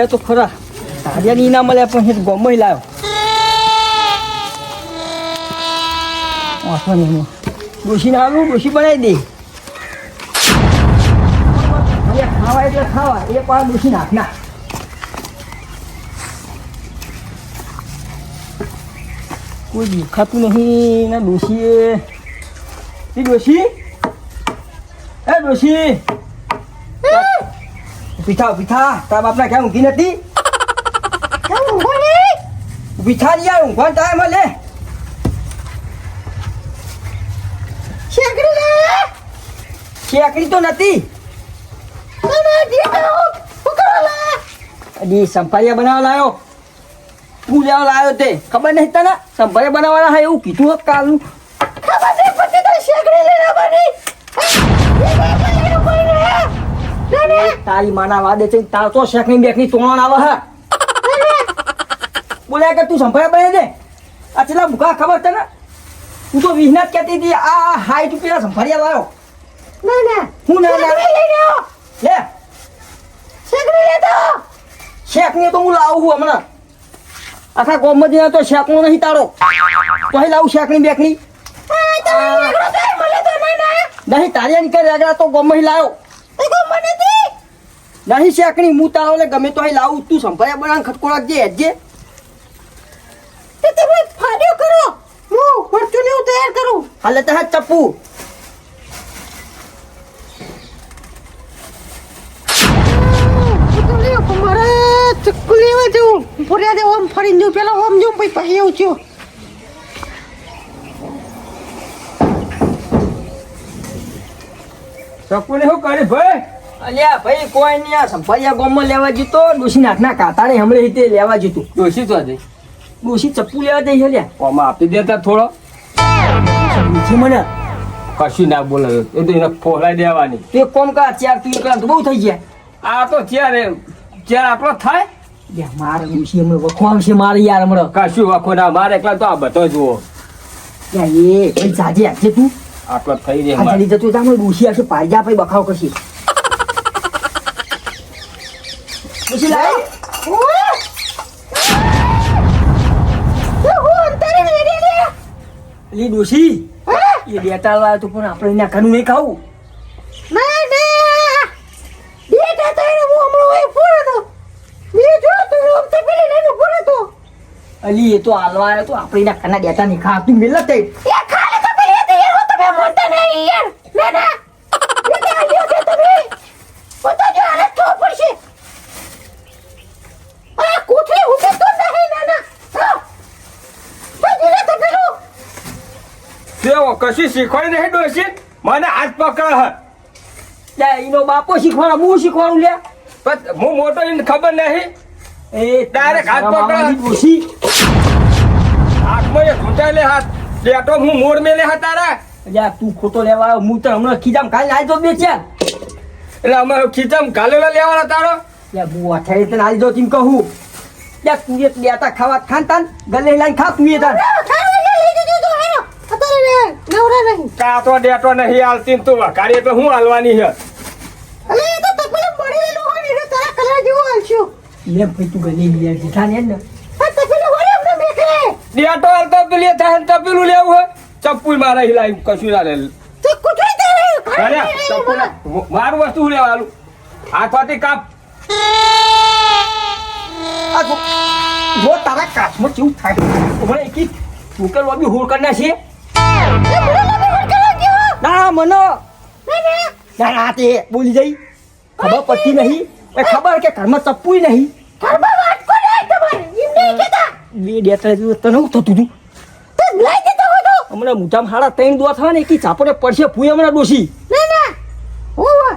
મળ્યા તો ખરા. તારિયાની ના મળ્યા પણ એ ગમે લાવ્યો વાંચવા નહીં ડોશી ના આવ્યું ડોશી બનાવી દે. ખાવા એટલે ખાવા, એ પણ ડોશી નાખ ના કોઈ દેખાતું નહીં, ના એ ડોશી? એ ડોશી? પીઠા પીઠા તારા બાપના ક્યાં ઊંઘી નથી. પીઠા યાર ઊંઘવાનો ટાઈમ લે. શેકડી તો નથી. અડી સંભાળિયા બનાવવા લાયો. તું લેવા લાયો તે? ખબર નહીં તને? સંભાળિયા બનાવવાના હા એવું કીધું કાલનું. તારી માના વાદે છે તાર તો શેકની બેકની તોણ આવે હા. બોલ્યા કે તું સંભાળ્યા બને દે આ છેલ્લા ભૂખા ખબર તને? તું તો વિહનાથ કહેતી હતી આ હાઈટ પેલા સંભાળ્યા લાયો. હું ના લે લે શેકની તો હું લાવું છું હમણાં. આખા ગોમતીને તો શેકનો નહીં તારો. તો અહીં લાવું શેકની બેકની નહીં તારી નીકળ રેગડા તો ગમે લાયો. નહીં શેકણી હું તારો લે ગમે તો અહીં લાવું. તું સંભાળ્યા બનાવ ખટકોળા જે હેજે હાલે તો હા ચપ્પુ. ફરીને જવું પેલા ઓમ જવું પછી પછી એવું થયું શકુને શું કરે ભાઈ? અલ્યા ભાઈ કોઈ નહીં આ સંભાળ્યા ગોમમાં લેવા જતો ડોશી નાખના કાતાને હમણાં રીતે લેવા જતું. ડોશી તો દે ડોશી ચપ્પુ લેવા જઈ અલ્યા આમાં આપી દેતા થોડો. સમજી મને કશું ના બોલે. એ તો એને ફોલાઈ દેવાની. તું કોમ કા ચાર તું એકલા તો બહુ થઈ ગયા. આ તો ત્યારે ચાર આપણો થાય? મારે ડોશી હમણાં વખવામ છે મારે યાર હમણાં. કશું વખો ના મારે એકલા તો આ બધો જુઓ. એ ભાઈ જાજે આજે તું. આટલો થઈ જાય આ. જડી જતું તા ડોશી આવશે પાડજા ભાઈ બખાવ કરશે. ડોશી લાય. લી ડોશી એ બેટા લાવ્યો તું પણ આપણે નહીં ખાવું. અલી એ તો હાલવા આવ્યો તો આપણે એના ઘરના બેટા નહીં ખા તું મિલત તે કશું શીખવાડી નહીં ડોસી મને હાથ પકડ હ. એનો બાપો શીખવાડો હું શીખવાડું લે? પણ હું મોટો એને ખબર નહીં. એ Direct હાથ પકડ. ડોસી હાથમાં એ ઘૂંટાઈ હાથ. લેટો હું મોડ મેલે હા તારા. યાર તું ખોટો લેવા હું તો હમણાં ખીજામ કાલે આવી તો બે ચાલ એટલે અમે ખીજામ ગાલેલા લેવાના તારો. યાર હું અઠાઈ તને આવી દો તેમ કહું. યાર તું એક બેટા ખાવા ખાન તાન ગલે લાઈન ખા તું એ તાન નવરા નહીં. કાતો ડેટો નહીં હાલતી તું વઘારી એટલે હું હાલવાની છે? અલે એ તો તપેલું પડેલું હોય ને તારા કલર જેવું હાલશું. લે ભાઈ તું ગલે લઈ જીઠા ને ને. આ તપેલું હોય એમને મેકલે ડેટો હાલતો પેલી થાય તપેલું લેવું હોય. ચપ્પુ મારા હિલાઈ કશું ના લે. તો કુઠાઈ દે અરે ચપ્પુ મારું વસ્તુ લેવાનું હાથવાથી કાપ. આ જો તારા કાચમાં કેવું થાય? હમણાં એકી લોબી હોળ કરના છે? ના મને. ના ના તે બોલી જઈ. ખબર પડતી નહીં. એ ખબર કે ઘરમાં ચપ્પુય નહીં. ઘરમાં વાત કોને તમારે? એમ નહીં કહેતા? બે બે ત્રણ દિવસ તને થતું તું. તો લઈ જતો હતો. હમણાં મોઢામાં હાડા ત્રણ દોવા થવા ને એકી ચાપડે પડશે ફૂઈ હમણાં ડોસી ના ના.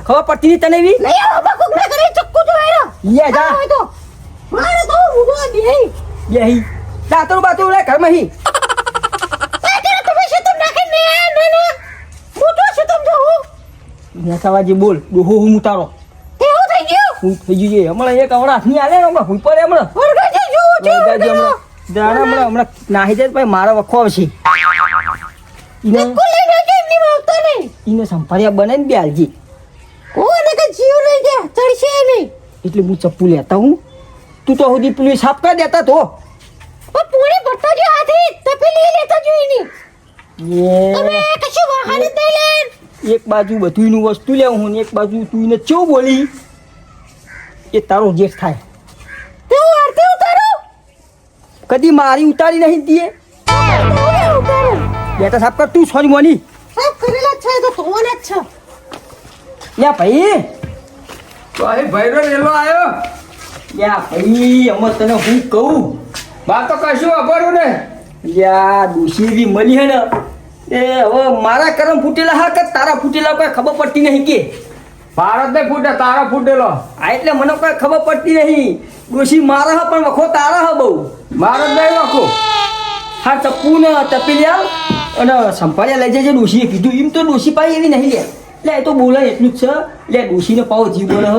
ખબર પડતી નહીં તને એવી? નહીં આવો બકુક ના કરે ચક્કુ એનો લે જા. તો. મારે તો ઉગો બેહી. બેહી. દાતરું બાતરું લે ઘરમાં હી તારે તમે છે તમ નાખે ને ના ના મોટો છે તમ જો હું નેતાવાજી બોલ. ડોહો હું તારો કેવું થઈ ગયું? હું થઈ ગયું છે. હમણાં એક હમણાં હાથની આલે હમણાં. હું પર હમણાં. ઓરગા જો જો હમણાં. હમણાં હમણાં નાહી જાય તો ભાઈ મારા વખો આવશે. ઈને નહીં સંભાળ્યા બને ને બ્યાલજી કોને કે જીવ લઈ ગયા ચડશે નહીં. એટલે હું ચપ્પુ લેતા હું. તું તો સુધી પેલી સાફ કરી દેતા તો? પૂરી ભટ્ટો જો હાથી તપેલી લેતા જોઈ ની. તમે કશું વાહન નહીં લેન. એક બાજુ બધુંયનું વસ્તુ લેવું હું એક બાજુ તું એને ચેવું બોલી? એ તારો જેઠ થાય. તું આરતી ઉતારો. કદી મારી ઉતારી નહીં દીએ. બેટા સાફ કર તું સોરી મોની સાફ કરેલા છે તો ધોવાના જ છે. યા ભાઈ. તો અહીં ભૈરો રેલો આવ્યો યા ભાઈ અમે તને હું કહું? વાત તો કશું અભરું ને યા દુશી બી મળી હે ને. એ હવે મારા કરમ ફૂટેલા હા કે તારા ફૂટેલા કોઈ ખબર પડતી નહીં કે? ભારત ને ફૂટે તારા ફૂટેલો. આ એટલે મને કોઈ ખબર પડતી નહીં. ડોશી મારા હા પણ વખો તારા હા બહુ. મારો જ નહીં વખો. હા ચપ્પુ ને ટપી લે અને સંભાળ્યા લઈ જજે ડોશીએ કીધું. એમ તો ડોશી પાઈ એવી નહીં લે એટલે એ તો બોલાય એટલું જ છે. એટલે ડોશીને પાવ જીવ બોલે હ.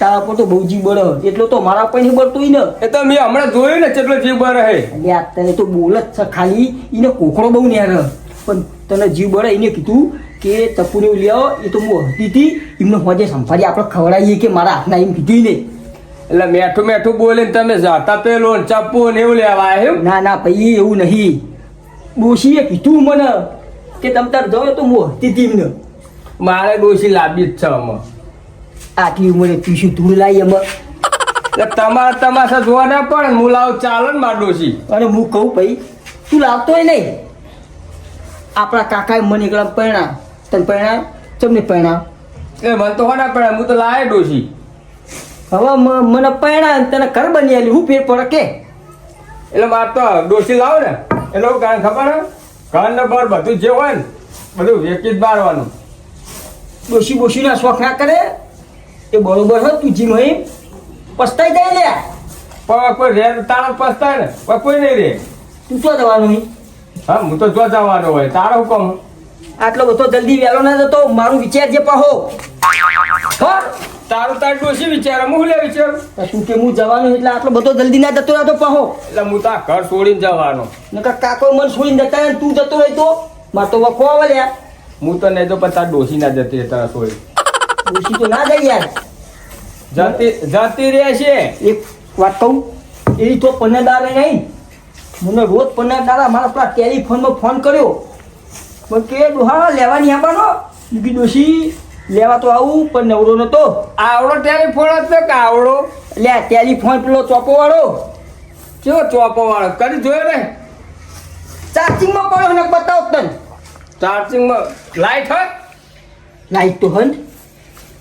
તારા પર તો બહુ જીવ બળ. એટલો તો મારા પર નહીં બોલતો ને એ તો મેં હમણાં જોયું ને કેટલો જીવ બર હે. આ તને તો બોલ જ છે ખાલી. એને કોકડો બહુ નેર. પણ તને જીવ બળે એને કીધું કે તપુને લઈ આવો એ તો હું હતી હતી એમને હોજે સંભાળી આપણે ખવડાવીએ કે મારા હાથના એમ કીધું ને. એટલે મેઠું મેઠું બોલીને તમે જાતા પેલો ને ચપ્પુ ને એવું લેવા એમ? ના ના ભાઈ એવું નહીં. ડોશીએ કીધું મને કે તમ તાર જાઓ તો હું હતી હતી એમને. મારે ડોશી લાંબી જ છે અમે આટલી ઉંમરે પીશું ધૂળ લાવી અમે તમારે તમાશા જોવા ના પડે ને હું લાવું ચાલે ને માર ડોસી અને હું કહું ભાઈ તું લાવતોય નહીં. આપણા કાકાએ મને એકલા પરણા તને પરણા તમને પરણા એ મને તો હોના પડે હું તો લાવે ડોસી હવે મને પરણા તને ઘર બની આલી. હું ફેર પડે કે? એટલે મારે તો ડોસી લાવો ને. એટલે કારણ ખબર હે ઘર ને બહાર બધું જે હોય ને બધું વેચી જ મારવાનું. ડોશી બોશીના શોખ ના કરે? એ બરોબર હોય તું જીમ હોય પસ્તાઈ જાય લે પણ કોઈ રે તારા પસ્તાય ને કોઈ નહીં રે. તું તો જવાનું નહીં હા હું તો જો જવાનો હોય. તારો હુકમ આટલો બધો જલ્દી વહેલો ના જતો મારું વિચાર જે પાહો. તારું તાર ડોસી વિચાર? હું લે વિચાર? શું તું કે હું જવાનું એટલે આટલો બધો જલ્દી ના જતો રહેતો પાહો. એટલે હું તા ઘર છોડીને જવાનો. નકર કાકો મન છોડીને જતા હોય તું જતો રહી તો? માર તો વખો વળ્યા હું તો નહીં તો પણ તાર ડોસી ના જતી રહે તારા છોડી. ડોસી તો ના જઈ યાર. જતી જતી રહે છે. એક વાત કહું એ તો પનેદાર નહીં. મને રોજ પન્નાદારા મારા પેલા ટેલિફોનમાં ફોન કર્યો. પણ કે ડોહા લેવાની આવવાનો? કીધું ડોશી લેવા તો આવું પણ નવરો નતો. આવડો ટેલિફોન હતો કે આવડો? લે ટેલિફોન પેલો ચોપો વાળો કેવો ચોપો વાળો કરી જોયો ને. ચાર્જિંગમાં પડ્યો ને બતાવો તને. ચાર્જિંગમાં લાઈટ હોય? લાઈટ તો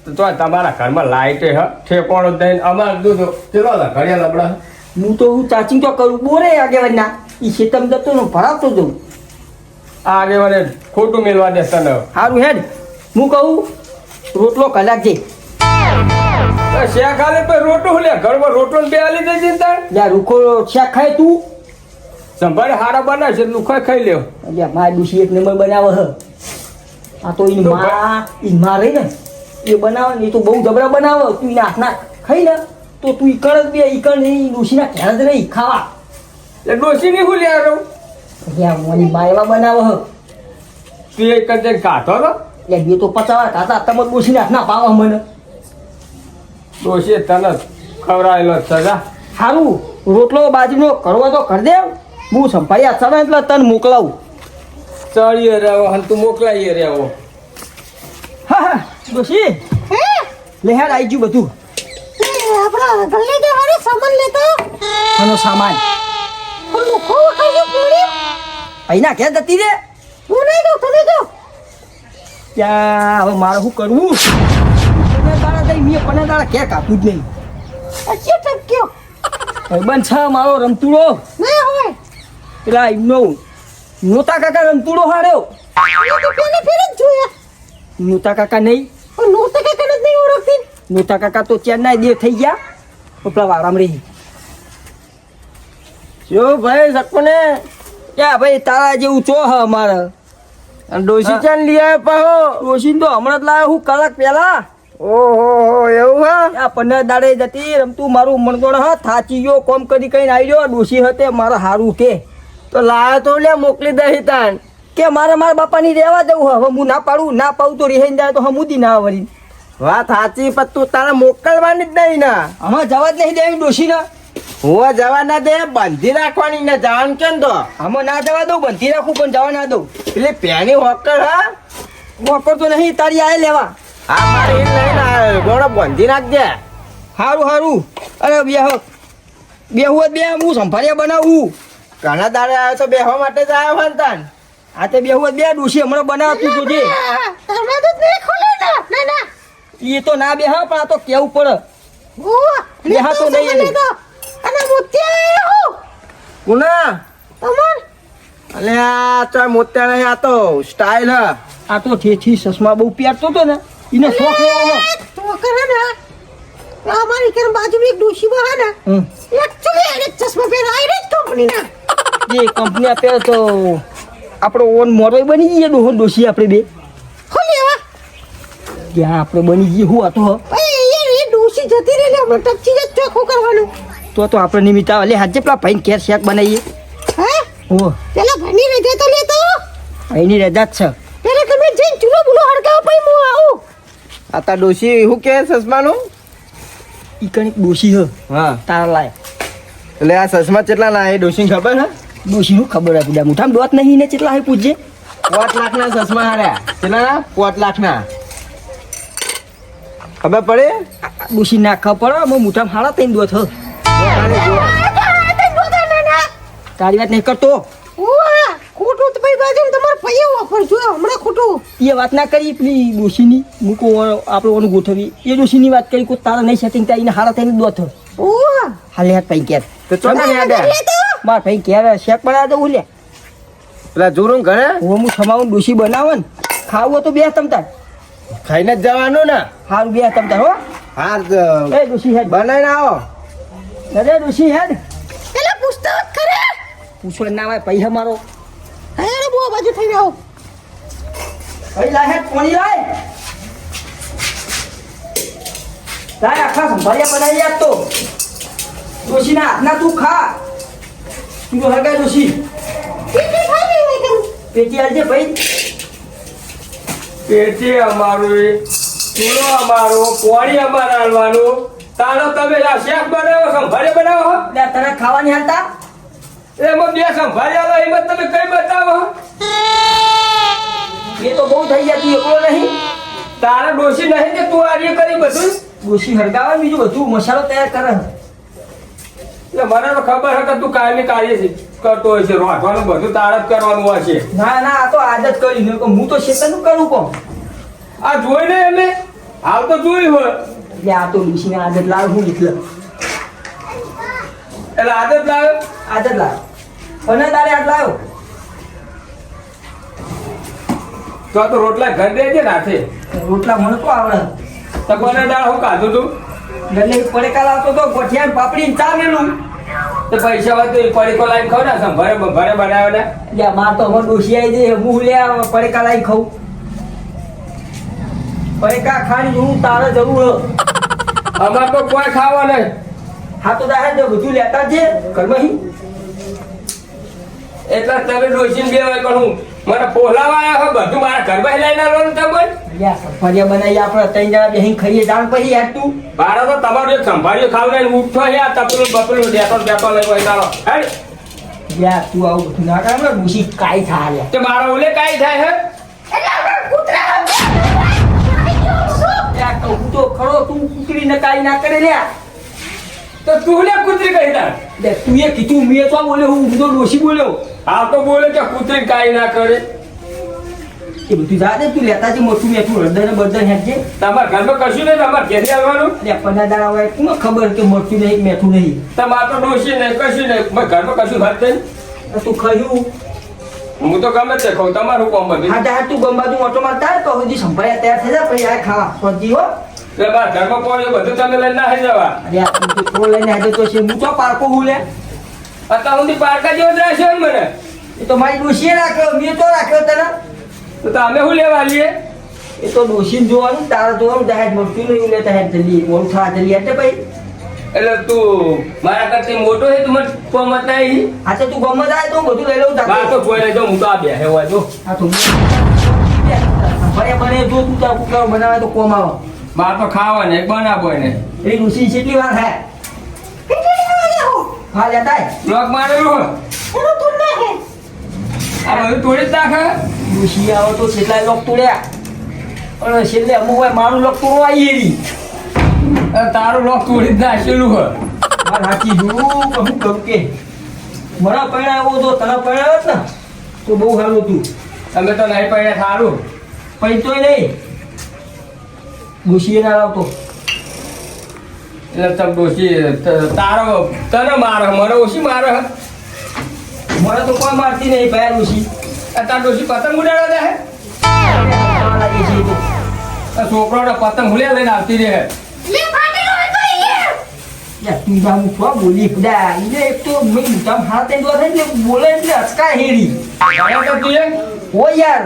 તો તો તમારા ઘરમાં લાઈટ હ? ઠેકોણો દઈને અમારે દૂધો ચલો ઘડિયા લબડા. હું તો હું ચાચી તો કરું બોરે આગેવાનના એ શેતમ જતો ને ભરાવતો જઉં. આગે મને ખોટું મેળવા દે તને. સારું હેડ હું કહું રોટલો કલાક જે શેક આલે પછી રોટલો લે ઘરમાં રોટલો ને બે આલી દે ચિંતા લે રૂખો શાક ખાય તું. સંભાળે હારા બનાવશે લુખાઈ ખાઈ લેવ અલ્યા મારી દુશી એક નંબર બનાવે હ. આ તો ઈ મા માં મારે માં રહી ને એ બનાવે ને એ તો બહુ જબરા બનાવે તું એના હાથના ખાઈ ને તો તું ઈકણ જ બે ઈકણ નહીં ડોશીના ઘેર જ નહીં ખાવા. એટલે ડોશી નહીં હું લે રહું અલ્યા મોની બાયવા બનાવો હ. તું એક જ કાઢો તો. એટલે બે તો પચાવા કાતા તમે ડોશીને હાથ ના પાવા મને. ડોશી તને ખવડાયેલો જ. સજા સારું રોટલો બાજરીનો કરવો તો કરી દે. હું સંભાળ્યા આ એટલે તને મોકલાવું. ચડીએ રહેવો અને તું મોકલાઈએ રહેવો. હા હા ડોશી. હે? આવી ગયું બધું. આપણા ગલ્લે હારે સામાન લેતો? આનો સામાન? પણ મુખો વખાઈ પૂરી અહીંના કે જતી રે. હું નહીં દઉં તમે દો ત્યાં હવે મારે શું કરવું? પને તારા દઈ મે પને તારા ક્યાં કાપું જ નહીં. અચ્છી ટક્યો ભાઈબંધ છે મારો રમતુડો. ના હોય. પેલા એમનો નોતા કાકા રમતુડો હાર્યો. ફેર જ જોયા. નોતા કાકા નહીં. પણ કાકા કે કને જ નહીં ઓળખતી. નોતા કાકા તો ચેન્નાઈ દેવ થઈ ગયા તો પેલા રહી જો ભાઈ સપને ક્યાં ભાઈ તારા જેવું ચો હ અમારે ડોસી ચાન લઈ આવ્યો પાહો તો હમણાં જ લાવ્યો હું કલાક પહેલા ઓહો એવું હા આ પંદર દાડે જતી રમતું મારું મણગોળ હ થાચી ગયો કોમ કરી કઈ આવી ગયો હતે મારા હારું કે તો લાયો તો લે મોકલી દે તાન કે મારે મારા બાપાની રહેવા જવું હવે હું ના પાડું ના પાડું તો રિહાઈ જાય તો હમુદી ના વળી વાત સાચી પણ તું તારે મોકલવાની જ નહીં ના. આમાં જવા જ નહીં દે ડોશી ડોશીને. હું જવા ના દે બંધી રાખવાની ને જવાનું કેમ તો? આમાં ના જવા દઉં બંધી રાખું પણ જવા ના દઉં. એટલે પેની હોકર હા? હોકર તો નહીં તારી આય લેવા. હા મારી ઈન લઈને ગોળો બંધી નાખજે હારું હારું. અરે બે હો બે હું બે હું સંભાળ્યા બનાવું. ઘણા દાડે આવ્યો તો બેહવા માટે જ આવ્યો હંતાન આ તે બે હું બે ડોશી હમણાં બનાવતું તો ના ના ના એ તો ના બે હા પણ આ તો કેવું પડે. ઓહ બે હા તો નહીં. અને હો કુના તમાર? અલે આ તો મોત્યા નહીં આ તો સ્ટાઇલ હા. આ તો ઠેઠી ચશ્મા બહુ પહેરતો હતો ને એને શોખ લેવો. તો કરે ને અમારી ઘર બાજુ એક ડોશી બહા ને. એકચ્યુઅલી એને ચશ્મા પહેરાય કંપની ના. જે કંપની આપે તો આપણો ઓન મોરો બની ગયો ડોહો ડોશી આપણે બે. હો લેવા ત્યાં આપણે બની ગઈ હું હતો એ દોષી જતી રહી આપણે હમણાં ટપચી જ ચોખ્ખું કરવાનું. તો તો આપણે નિમિત્ત આવે. લે હાજે પેલા ભાઈ કેર શેક બનાવીએ. હે? હો પેલા ભાઈની રજા તો લેતો? ભાઈની રજા જ છે. પેલા તમે જઈને ચૂલો બુલો હડકાવો પછી હું આવું. આ તા ડોશી શું કે સસમાનું? ઈ કણિક ડોશી હ હા. તારા લાય એટલે આ સસમા કેટલા ના એ ડોશી ખબર હે? ડોશી નું ખબર હે બુડા મુઠામ દોત નહીં ને કેટલા હે પૂછજે પોત લાખ ના સસમા હાર્યા. કેટલા ના પાંચ લાખ ના ખબર પડે? બુસી નાખવા પડે અમે મુઠામ હાડા તઈને દો હ તારી વાત નહીં કરતો. ખોટું તો ભાઈ બાજુ તમારે ભાઈએ ઓફર જોયો હમણાં ખોટું એ વાત ના કરી પેલી ડોશીની મૂકો આપણે ઓનું ગોઠવી એ ડોશીની વાત કરી કોઈ તારા નહીં સેટિંગ તારીને એને હાડા થઈને દો થો હાલે હાથ પૈ કેર તો ચોથા ને માર ભાઈ કેર શેક પડ્યા તો ઉલ્યા પેલા જોરું ઘરે? હું હું સમાવું ડોશી બનાવો ને. ખાવું તો બે તમતાર ખાઈને જ જવાનું ને. હારું બે તમ તારો હાર એ ડોશી હેડ. બનાવીને આવો. અરે ડોશી હેડ. પેલા પૂછતો કરે પૂછો ના હોય પૈસા મારો. અરે બહુ બાજુ થઈ આવો ભાઈ લાય હેડ કોણી લાય? લાય આખા સંભાળ્યા બનાવી યાદ તો. ડોશીના હાથના તું ખા. તું હરગાય ડોશી છે પેટી આલજે ભાઈ. પેટી અમારું ચૂલો અમારો પોણી અમારે હાલવાનું. તારો તમે આ શેક બનાવો સંભાળે બનાવો? લે તને ખાવાની હતા એમાં બે સંભાળે આલો એમાં તમે કઈ બતાવો? એ તો બહુ થઈ ગયા તું એકલો નહીં? તારા ડોશી નહીં કે તું આર્ય કરી બધું? ડોશી હરગાવા બીજું બધું મસાલો તૈયાર કરે. એટલે મને તો ખબર હતા તું કાયમી કાર્ય છે. કરતો હોય છે રોટવાનું બધું તારા જ કરવાનું હોય છે. ના ના આ તો આદત કરી ને હું તો શેતરનું કરું કોમ આ જોઈને એમને. હાલ તો જોઈ હોય. એટલે આ તો ડોશીને આદત લાવ હું એટલે એટલે આદત લાવ? આદત લાવ. અને તારે આદ લાવ તો આ તો રોટલા ઘર દેજે નાથે રોટલા મને તો આવડે. તો કોને દાળ હું કાઢું તું? એટલે પડેકા આવતો તો ગોઠિયા પાપડી ને ચા મેલું તો પૈસા હોય તો એ પડીકો લાઈન ખાવ ને સંભારે ભરે બનાવે ને. એટલે માર તો હવે ડોસી આવી જઈ હું લે પડીકા લાવી ખાવ પડીકા ખાઈ હું તારે જરૂર હ. અમાર તો કોઈ ખાવા નહીં. હા તો દાહે જો બધું લેતા છે ઘરમાં એટલે તમે ડોસી બે હોય પણ હું મને પોલાવા આવ્યા બધું મારા ઘરમાં લઈને આવવાનું તમે. લ્યા સફરિયા બનાવી આપણે ત્રણ જણા બેહીને ખાઈએ. જાણ પછી યાર તું. મારા તો તમારું એક સંભાળ્યું ખાવ ને ઉઠો હે આ તપલું બપલું દેતો ને દેતો લઈ હોય તારો હેડ લ્યા તું આવું બધું ના કર ને ડોશી કાંઈ થાય તે મારો ઓલે કાંઈ થાય હે? એટલે આપણે કૂતરા કહું તો ખરો તું કુકડી ને કાંઈ ના કરે લ્યા. તો તું લે કૂતરી કહી તાર. લે તું એ કીધું મેં તો બોલ્યો હું તો ડોશી બોલ્યો. આ તો બોલે કે કૂતરી કાંઈ ના કરે. એ બધું જા દે તું લેતા જે મોટું મેઠું હળદર ને બળદર હેઠજે તમારા ઘરમાં કશું નહીં તમારે ઘેરી આવવાનું? એટલે પંદર દાડા હોય તું ખબર કે મોટું નહીં મેઠું નહીં? તમારે તો ડોસી નહીં કશું નહીં. ઘરમાં કશું વાત નહીં તો તું ખયું? હું તો ગમે તે ખાઉં તમારું કોમ બધું. હા હા તું ગંબાજુ ઓટો મારતા તો હજી સંભાળ્યા તૈયાર થઈ જાય પછી આ ખાવા. સોજી હો. એટલે મારા ઘરમાં કોઈ બધું તમે લઈને ના જવા. અરે આ તું તો લઈને આજે તો છે? હું તો પારકો હું લે? અત્યાર સુધી પારકા જેવો જ રહેશે મને. એ તો મારી ડોશીએ રાખ્યો મેં તો રાખ્યો તને? તો તમે શું લેવા લઈએ એ તો ડોશીને જોવાનું તારા જોવાનું જાહેર મળતું નહીં લે જાહેર જલ્દી ઓળખા જલ્દી એટલે ભાઈ. એટલે તું મારા કરતી મોટો છે તું મને ગમત નહીં હા. તો તું ગમત આવે તો હું બધું લઈ લઉં જાતે. તો જોઈ લેજો હું તો આ બે હોય જો. હા તો ભલે બને જો તું તાર કુકર બનાવે તો કોમ આવો. માર તો ખાવા ને બનાવો ને એ ઋષિ કેટલી વાર થાય આવો હા લેતા આય. લોક મારેલું એનું તું નાખે આ બધું તોડી જ નાખે. ડોશી આવો તો કેટલાય લોક તોડ્યા અને છેલ્લે અમુક હોય મારું લોક તોડવા આવી એવી તારું લોક તોડી નાખેલું હોય. મારે હાચી કે હું કહું કે મારા પરણાવો તો તને પૈણા જ ને તો બહુ સારું હતું. તમે તો નહીં પૈણા સારું. પણ તોય નહીં. ડોશીએ ના લાવતો. એટલે તમે ડોશી તારો તને મારે મને ઓછી મારે મને તો કોઈ મારતી નહીં ભયા ડોશી. તાર ડોશી પતંગ ઉડાડવા દે હે? તો છોકરાઓને પતંગ હુલ્યા લઈને આવતી રહે. તો તું બોલી. ખુદા એને એક તો મેં મોટા હાથ એ દોર એટલે બોલે એટલે અચકાય હેરી. તું ઓ યાર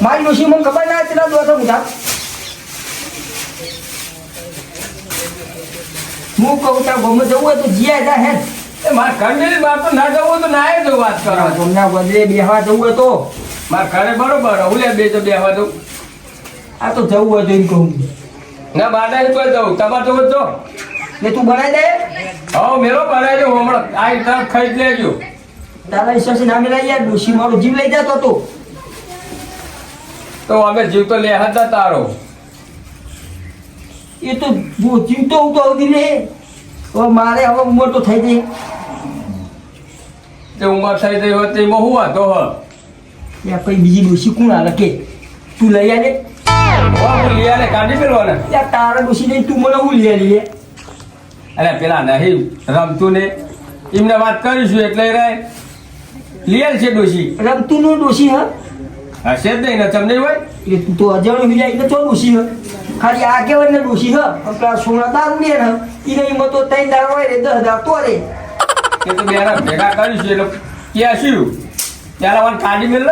મારી ડોશી મને ખબર ના તેના દોર મોટા હું કહું ત્યાં ગમે જવું હોય તો જીયા જા હે મારે ઘર બાપ તો ના જવું તો ના જ વાત કરો. ગમના બદલે બેહવા જવું હતો તો? મારા ઘરે બરોબર લે બે તો બેહવા દઉં. આ તો જવું હોય તો એમ કહું. ના બાડા તો જવું. તમારે જવું તો એટલે તું બનાવી દે? હવે મેલો બનાવજો હમણાં આ તરફ ખાઈ લેજો. તારા વિશ્વાસે ના મેળાય યાર ડોશી મારો જીવ લઈ જતો તો. અમે જીવ તો લે હતા તારો. એ તો જીવ જીવતો હું તો આવતી રે હવે મારે હવે ઉંમર તો થઈ ગઈ તે ઉંમર થઈ ગઈ હોત તેમાં હું વાંધો હ? યા કઈ બીજી ડોસી કોણ હાલે કે તું લઈ આલે હું લઈ આલે કાઢી મેળવાને યા તારા ડોશી નહીં તું મને હું લઈ આલી અરે પેલા નહીં રમતું ને. એમને વાત કરીશું એટલે રે લિયલ છે ડોશી. રમતું નું ડોસી હ. હશે જ નહીં ને તમને હોય? એ તું તો અજાણું મિલાય એટલે ચો ડોશી હ? ખાલી આ કેવાય ને ડોશી હ. પેલા સોના દારૂ લે ને ઈને એમાં તો ત્રણ દાર હોય રે દસ દાર તો રે કે તો બેના ભેગા કરીશું એટલે ક્યાં શું ત્યારે મને કાઢી મેલ.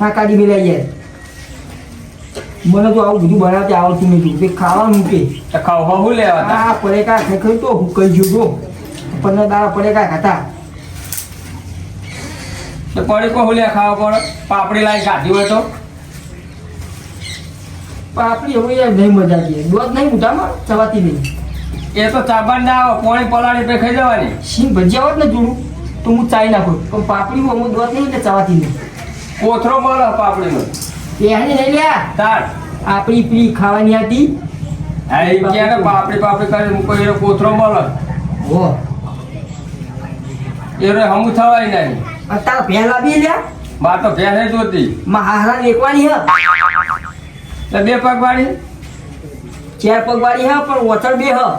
હા કાઢી મિલાઈ જાય. મને તો આવું બધું બનાવતે આવડતું નથી. તે ખાવાનું કે ખાવ હું લેવા? આ પડેકા ખાઈ તો હું કહી ગયો તો પંદર દાડા પડેકા ખાતા. તો પડે કો હું લે ખાવા પડે? પાપડી લાવી કાઢી હોય તો. આપણી હવે યાર નહીં મજા આવે. દોધ નહીં મોટામાં ચવાતી નહીં. એ તો ચાબાન ના આવે પોણી પલાળી પે ખાઈ જવાની. સિંગ ભજીયા હોત ને જોડું તો હું ચાઈ નાખું પણ પાપડી હું દોધ નહીં એટલે ચવાતી નહીં. કોથરો મળે પાપડીનો. પહેલી લઈ લ્યા તાર. આપણી પી ખાવાની હતી. હા એ કે ને પાપડી પાપડી કરી મૂકો એનો કોથરો મળે. હો. એનો હમું થવાય નહીં. અત્યારે પહેલા બી લ્યા? બા તો ભેંસ જોતી. મહારા એકવાની હ. બે પગ વાળી ચાર પગ વાળી હ પણ ઓછળ બે હા.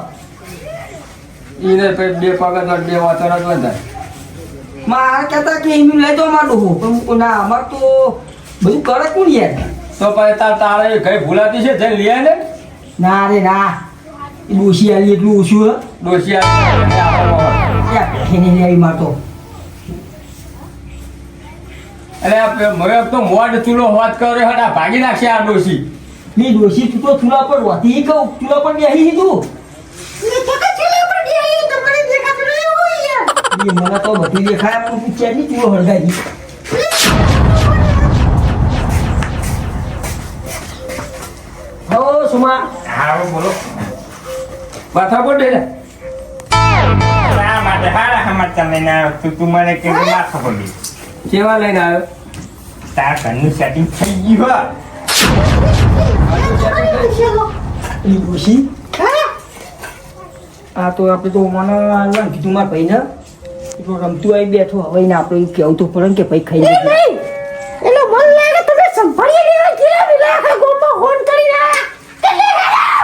એને બે પગ જ બે વાતર જ વધારે મારે કહેતા કે એમ લઈ દો મારું પણ હું ના અમાર તો બધું કરે કોણ યાર? તો પછી તાર તારે કઈ ભૂલાતી છે જઈ લઈ ને ના રે ના. ડોશી આલી એટલું ઓછું હ. ડોસી આવે લઈ આવી માર તો. એટલે આ મને તો મોઢ ચૂલો વાત કર્યો હટા ભાગી નાખશે આ ડોશી. ની ડોશી તું તો ચૂલા પર વધી કહું ચૂલા પર બેસી તું? મને તો બધી દેખાય પણ તું ક્યાંથી ચૂલો હળગાવી હો સુમા. હા બોલો. માથા પર મને કેવું ખબર પડી કેવા લઈને આવ્યો? તાર ઘરનું સેટિંગ થઈ ગયું એ ડોશી આ તો આપણે તો મને આલવાનું કીધું મારા ભાઈને એ તો રમતું આવી બેઠો હવે એને આપણે એવું કહેવું તો પડે ને કે ભાઈ ખાઈ નહીં એટલે મન લાગે તમે સંભાળી લેવા ગયા બિલા આખા ગોમમાં ફોન કરી રહ્યા એટલે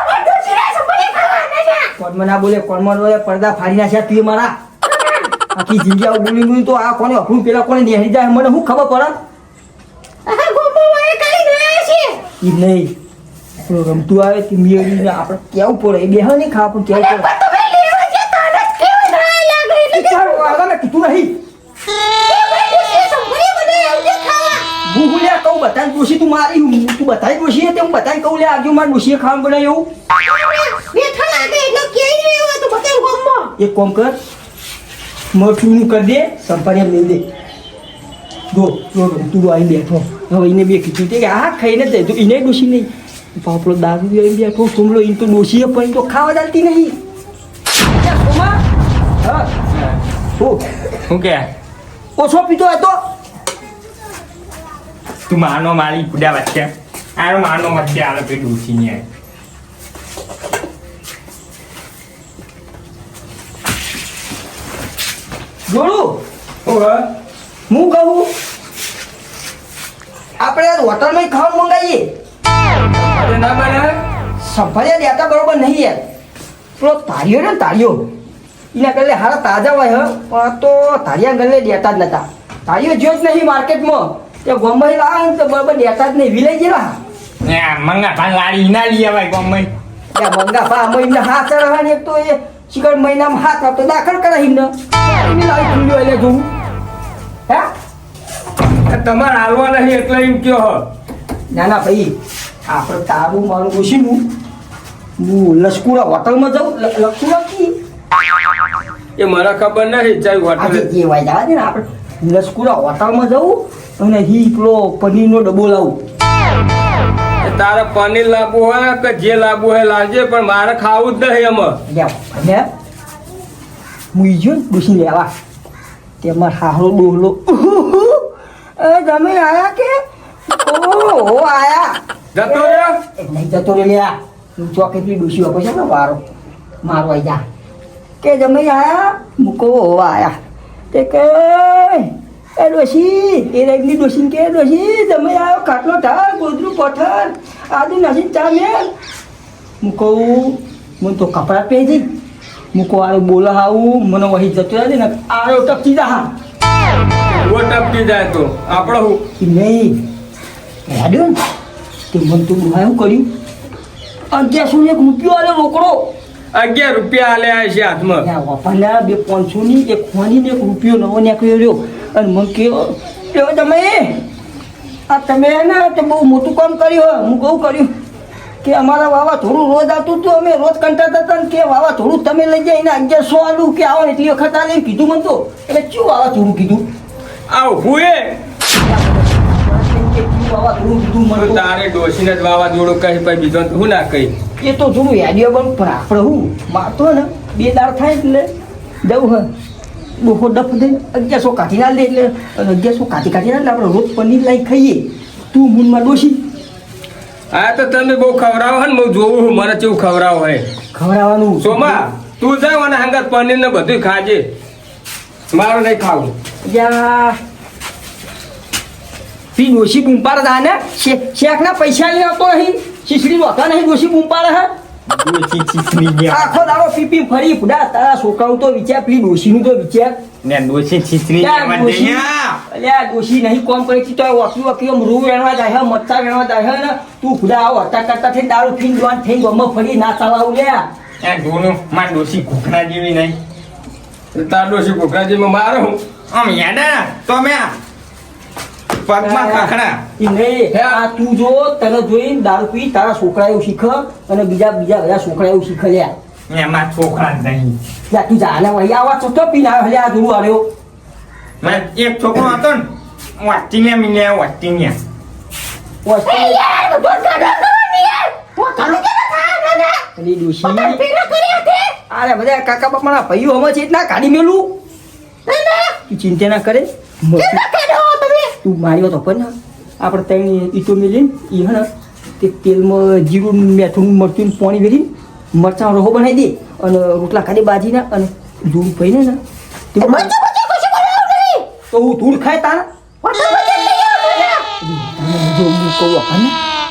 બધું ચીરા સંભાળી ખાવા ના કોણમાં બોલે કોણ મને બોલે પડદા ફાડી નાખ્યા છે એ મારા. આખી જિંદગી આવું બોલી બોલી તો આ કોને અફરું પેલા કોને નેહરી જાય મને શું ખબર પડે? નહીં. પેલો રમતું આવે તે મેળવીને આપણે કેવું પડે? એ બેહ નહીં ખાવા પણ કેવું પડે? કીધું નહીં એ ભાઈ છે સંભાળી મને આવજે ખાવા હું હું લ્યા કહું બધાને ડોશી તું મારી તું ડોશી હે તે હું કહું લે આજુ મારે ડોશીએ ખાવાનું બનાવ્યું એવું. એક કોમ કર મરચું કરી દે સંપારી લઈ દે જો જો તું આવી બેઠો. હવે એને બે કીધું કે આ ખાઈને જાય. તો એને ડોસી નહીં. બાપડો દારૂ લઈને બેઠો સુમલો ઇન તો ડોશીએ પણ તો ખાવા ચાલતી નહીં શું કે ઓછો પીતો હતો તું માનો મારી કુડા વચ્ચે આનો માનો વચ્ચે આવે પે ડૂસી ને જોડું હું કહું આપણે હોટલમાં ખાવાનું મંગાવીએ અરે ના બને સંભાળ્યા દેતા બરોબર નહીં યાર. પેલો તાળીઓ ને તાળીઓ. એના ગલ્લે હારા તાજા હોય પણ તો તાળિયા ગલ્લે દેતા જ નતા. તાળીઓ જો જ નહીં માર્કેટમાં. તે ગોમ્બઈ લાવે તો બરોબર દેતા જ નહીં. વિલાઈ ગયેલા? મંગા ભાન લાડી ના લઈ આવાય ગમે મંગા પા અમે હાથ ચડાવવાની એક તો એ શિકર મહિનામાં હાથ આપતો. દાખલ કરાવી એમને. એની લાવી ખુલ્લી એટલે જોવું હે? તમારે હાલવા નહીં એટલે એમ કયો ના ના ભાઈ. આપણે તારું મારું ઓછીનું હું લશ્કુરા હોટલમાં જાઉં. લ- લશ્કુરા કી? એ મને ખબર નહીં ચાલ હોટલ એ વાય જવા દે ને આપણે લશ્કુરા હોટલમાં જવું અને હી પેલો પનીરનો ડબ્બો લાવું. તારે પનીર લાવવું હોય કે જે લાવવું હોય લાવજે પણ મારે ખાવું જ નહીં એમાં. હું ઈજો ડૂસી લેવા તેમાં હારો ડોહલો. તમે આયા કે? ઓહો આયા. જતો રહ્યો નહીં જતો રે લ્યા હું ચોકેટલી ડૂસી વાપર છે? ને વારો. મારો આઈ જા. કે જમે આયા? મૂકો આયા. તે કે એ ડોશી એ રેગની ડોશી કે ડોશી તમે આવ્યો કાટલો ઢાળ ગોદરું પથ્થર આદુ નસી ચા મેલ. મૂકો. મને તો કપડાં પહેરી. મૂકો આરો બોલા આવું મને વહી જતો રહે ને આરો ટપકી જા. હા ટપકી જાય તો. આપણો નહીં. હેડ્યું ને. તે મને તો ડોહાએ કર્યું. અગિયારસો ને એક રૂપિયો આલે રોકડો અગિયાર રૂપિયા આલ્યા છે હાથમાં. ત્યાં વાપરના બે પાંચસોની એક ખોની એક રૂપિયો નવો નીકળ્યો રહ્યો. અને મને કહ્યો કે તમે આ તમે ને તે બહુ મોટું કામ કર્યું હોય હું બહુ કર્યું. કે અમારા વાવા થોડું રોજ આવતું હતું અમે રોજ કંટાળતા હતા ને કે વાવા થોડું તમે લઈ જાય ને અગિયારસો આલું કે આવો ને એટલી વખત આલે કીધું મને તો. એટલે ચું વાવા થોડું કીધું. આવું હુએ કે ચિયું વાવા થોડું કીધું મને તો. તારે ડોસીને જ વાવાઝોડું કહી પછી બીજો હું ના કહી? એ તો થોડું યાદીઓ બન પણ આપણે હું? મારતો ને બે દાળ થાય એટલે જવું હે. ડોકો ડફ દે અગિયારસો કાઢી ના દે એટલે અગિયારસો કાઢી કાઢી ના આપણે રોજ પનીર લાઈ ખાઈએ. તું મૂનમાં ડોસી આ તો તમે બહુ ખવડાવો હે ને હું જોવું મને કેવું ખવડાવો હોય ખવડાવવાનું. સોમા તું જાવ અને હંગત પનીર ને બધું ખાજે. મારું નહીં ખાવું. યા પી ડોસી બૂમપાડ દા ને શેખ ના પૈસા લઈ આવતો નહીં શીશડી નહોતા નહીં ડોસી બૂમપાડ હે આખો દાડો પી પી ફરી ફુડા તારા છોકરાનું તો વિચાર પેલી ડોસીનું તો વિચાર ને ડોશી. અલ્યા ડોશી નહીં કોમ કરે છે તો વકીલ આમ રૂ વેણવા જાય મચ્છા વેણવા જાય ને તું ખુદા આવો હટા કરતા થઈ દારૂ પીને જવાન થઈ ગમો ફરી ના ચલાવું લે એ ડોનું માં ડોસી ઘૂખના જેવી નહીં તાર ડોશી કોકરાજીમાં મારો હું આમ યાડા તો મેં પગમાં ખાખડા ઈ નહીં આ તું જો તને જોઈને દારૂ પી તારા છોકરા એવું શીખ અને બીજા બીજા બધા છોકરા એવું શીખ લ્યા. એમાં છોકરા જ નહીં. લ્યા તું જાને વહી આવા આવ્યો મેં એક છોકરો હતો ને વાટીને મીને વાટીને અરે બધા કાકા બાપાના ભાઈઓ અમે છે ના કાઢી મેલું ચિંતા ના કરે. તું માર્યો તો પણ આપણે ત્રણ ઈટો મેલીને એ હે તે તેલમાં જીરું મેથું મરચું પાણી વેરી મરચાં રહો બનાવી દે અને રોટલા કાઢી બાજીના અને દૂધ ભાઈ ને તે હું ધૂળ ખાય તારા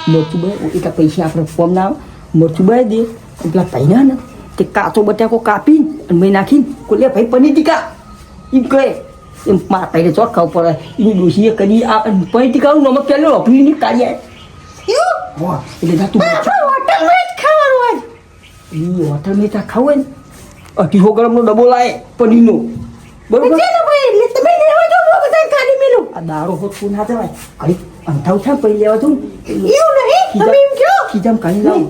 મરચું બાય એટલા પૈસા આપણે ફોર્મ ના મરચું બનાવી દે એટલા પેલા ને તે કાચો બટાકો કાપીને અને મેં નાખીને કોલે ભાઈ પનીર ટીકા. એમ કહે એમ મારા ભાઈને ચોટ ખાવું પડે એની ડોશીએ કરી આ પનીર ટીકાનું નમક પહેલો અભીની કાઢી આવે એટલે ના તું એ હોટલ મેં ત્યાં ખાવું હોય ને. અઢીસો ગ્રામનો ડબો લાવે પનીરનો. બરોબર? આ દારૂ હોત તું ના જવાય. ઘડી અંધાવ ને પછી લેવા જવું ખીજામ કાઢી લાવું.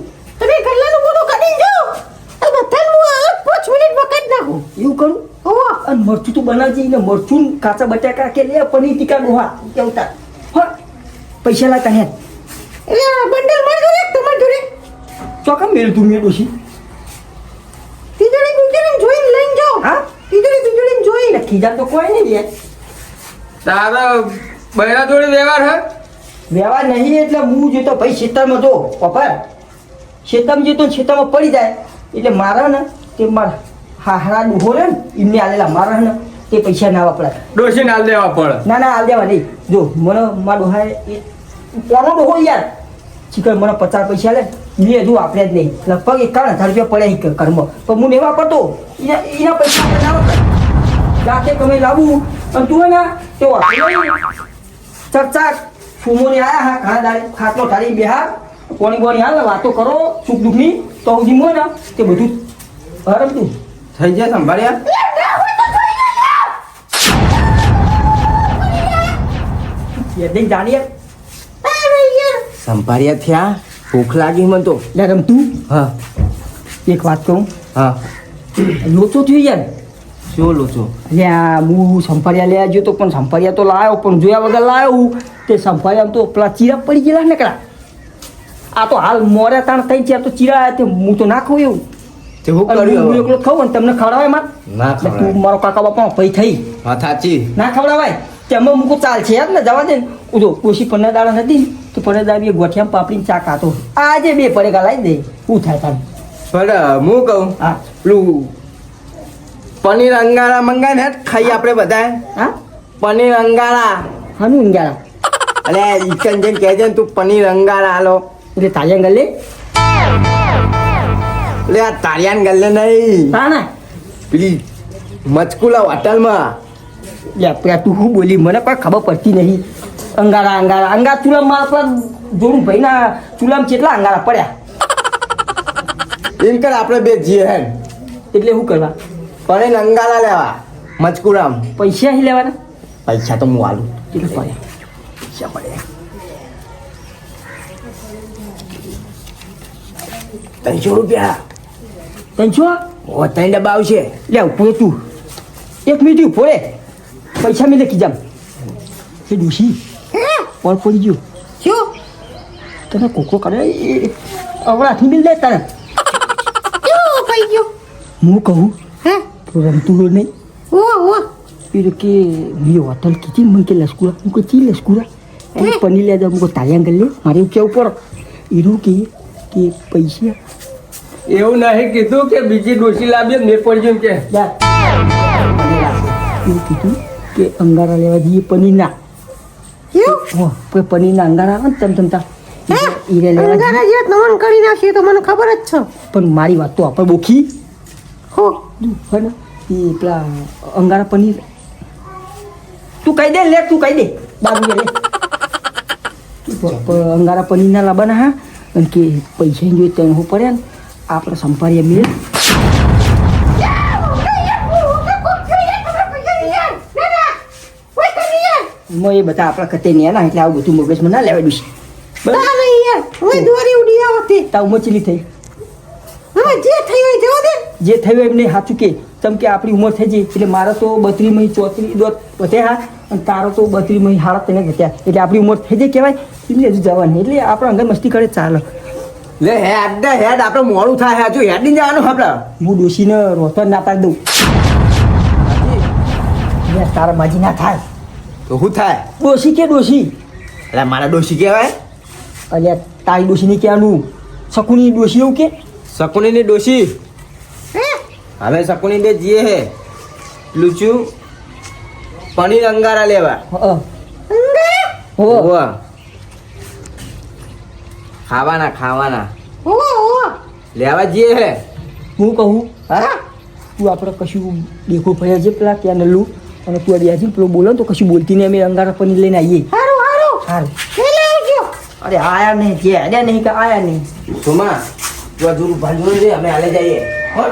એવું કરું? અને મરચું તો બનાવજે ને મરચું કાચા બટાકા કે લે પનીર ટીકા ગોહા કેવું તાર હા પૈસા લાતા હે. ચોકા મેલ તું લઈને જો હા? ખીજા તો કોઈ નહીં લે. તારા બૈરા જોડે વ્યવહાર હે? વ્યવહાર નહીં એટલે હું જોતો ભાઈ ખેતરમાં જો પપ્પા. ખેતરમાં જતો તો ખેતરમાં પડી જાય. એટલે મારા ને તે મારા. હાહરા ડૂહો ને એમને આલેલા મારા ને તે પૈસા ના વાપરા. ડોસી ના દેવા પડે ના ના આલ દેવા નહીં. જો મને મારા એ કોનો ડોહો યાર. ચીકર મને પચાસ પૈસા લે. મેં હજુ વાપર્યા જ નહીં. લગભગ એકાવન હજાર રૂપિયા પડ્યા કર્મ. પણ હું નહીં વાપરતો. એના એના પૈસા ના જાતે તમે લાવું. અને તું ને તે ચર્ચા ફૂમોને આયા હા ઘણા દાડે ખાટલો ઠારી બેહાર. કોણી કોણી હાલ વાતો કરો. સુખ દુઃખની. તો સુધી મોય ને તે બધું હરમતું થઈ જાય સંભાળ્યા સંભાળ્યા થયા? ભૂખ લાગી મને તો. લે રમતું હા. એક વાત કહું હા. લોચો થયું યાર શું લોચો? અલ્યા હું સંભાળ્યા લેવા ગયો તો પણ સંભાળ્યા તો લાવ્યો પણ જોયા વગર લાવ્યો હું. તે સંભાળ્યા તો પેલા ચીરા પડી ગયેલા ને કડા. આ તો હાલ મોરે તાણ થઈ છે આ તો ચીરા તે હું તો નાખું ખાઉં એવું તે હું એકલો ખાઉં અને તમને ખવડાવાય માર. ના ખવડાવાય તું મારો કાકા બાપા પૈ થઈ. હા સાચી. ના ખવડાવાય. તેમાં મૂકો ચાલ છે યાર ને? જવા દે ને. ઉજો ડોશી પન્ના દાડા નથી તો પન્ના દાડા બે ગોઠિયામાં પાપડીને ચા કાતો આજે બે પડેગા લાવી દે. હું થાય તારે? પણ હું કહું? હા. પેલું પનીર અંગારા મંગાય ને ખાઈ આપણે બધા હા? પનીર અંગારા. હાનું અંગારા? અરે ઈકન જેમ કહેજે તું પનીર અંગારા હાલો. એટલે તાજે ગલે લે. આ તારિયાન ગલ્લે નહીં. હા ને. પેલી મચકુલા હોટલમાં. લે પેલા તું શું બોલી? મને કોઈ ખબર પડતી નહીં. અંગારા અંગારા. અંગાર ચૂલામાં આપણા જોડું ભાઈના ચૂલામાં કેટલા અંગારા પડ્યા? એમ કર આપણે બે જીએ હેન. એટલે શું કરવા? પનીર અંગારા લેવા મચકુરામ પૈસા અહીં લેવાના? પૈસા તો હું આલું. કેટલું પડ્યા? પૈસા પડે ત્રણસો રૂપિયા. ત્રણસો ઓ તને ડબ્બા આવશે. લે ઊભો તું. એક મિનિટ ઊભો રે. પૈસા મેં લખી જામ. એ ડૂસી કોણ પડી ગયો શું? તને કોકો કરે અવળાથી મિલ દે તને. પઈ હું કહું હે? તો રમતું હોય નહીં. ઓ ઓ એ કે મેં હોટલ કીધી મને કે લસ્કુરા. હું કે ચી લસ્કુરા? એ પનીર લે જાઉં હું તાળિયા ગલ્લે મારે એવું કેવું પડે કે કે પૈસા એવું નહીં કીધું કે બીજી ડોશી લાવીએ ને મેં પડી ગયું કે એવું કીધું કે અંગારા લેવા જઈએ પનીરના. કેવું હો પનીર પનીરના અંગારા આવે ને તેમ તમતા ઈરે લેવા અંગારા કરી નાખીએ તો મને ખબર જ છે. પણ મારી વાત તો આપણે બોખી. હો. ને? એ પેલા અંગારા પનીર. તું કહી દે લે તું કહી દે. બાજુ લે અંગારા પનીરના લાવવાના હા. અને કે પૈસા જોઈએ તો હું પડ્યા ને. આપણે સંભાળીએ મેં એમાં એ બધા આપણા કતે ને ના એટલે આવું બધું મગજમાં ના લેવા દઈશ જે થયું એમને સાચું કે. તમ કે આપણી ઉંમર થઈ જઈ એટલે મારો તો બત્રી મહી ચોત્રી દોત વધે હા અને તારો તો બત્રી મહી હાડા તેને ઘટ્યા. એટલે આપણી ઉંમર થઈ જાય કહેવાય એમને હજુ જવાની. એટલે આપણા અંગર મસ્તી કરે ચાલે. લે હેડ ને હેડ આપણે મોડું થાય હજુ હેડ નહીં જવાનું આપણે. હું ડોશીને રોતો ના પાડી દઉં. યાર, તારા માજી ના થાય. તો શું થાય? ડોશી કે ડોશી? એટલે મારા ડોશી કહેવાય? અલ્યા તારી ડોશીની કહેવાનું. શકુની ડોશી એવું કે? શકુનીની ડોશી? હવે શકુની બે જીએ હે. લૂચું પનીર અંગારા લેવા. હં. ખાવાના ખાવાના. લેવા જઈએ હે. હું કહું? હા. તું આપણે કશું દેખો ફર્યા છે પેલા ત્યાં નલ્લું અને તું અડ્યા છે પેલો બોલો ને તો કશું બોલતી નહીં અમે અંગારા પનીર લઈને આવીએ. હારું અરે આયા નહીં જે અડ્યા નહીં કે આયા નહીં. સુમા તું આ દૂર ભાંજવું છે અમે હાલે જઈએ. હો?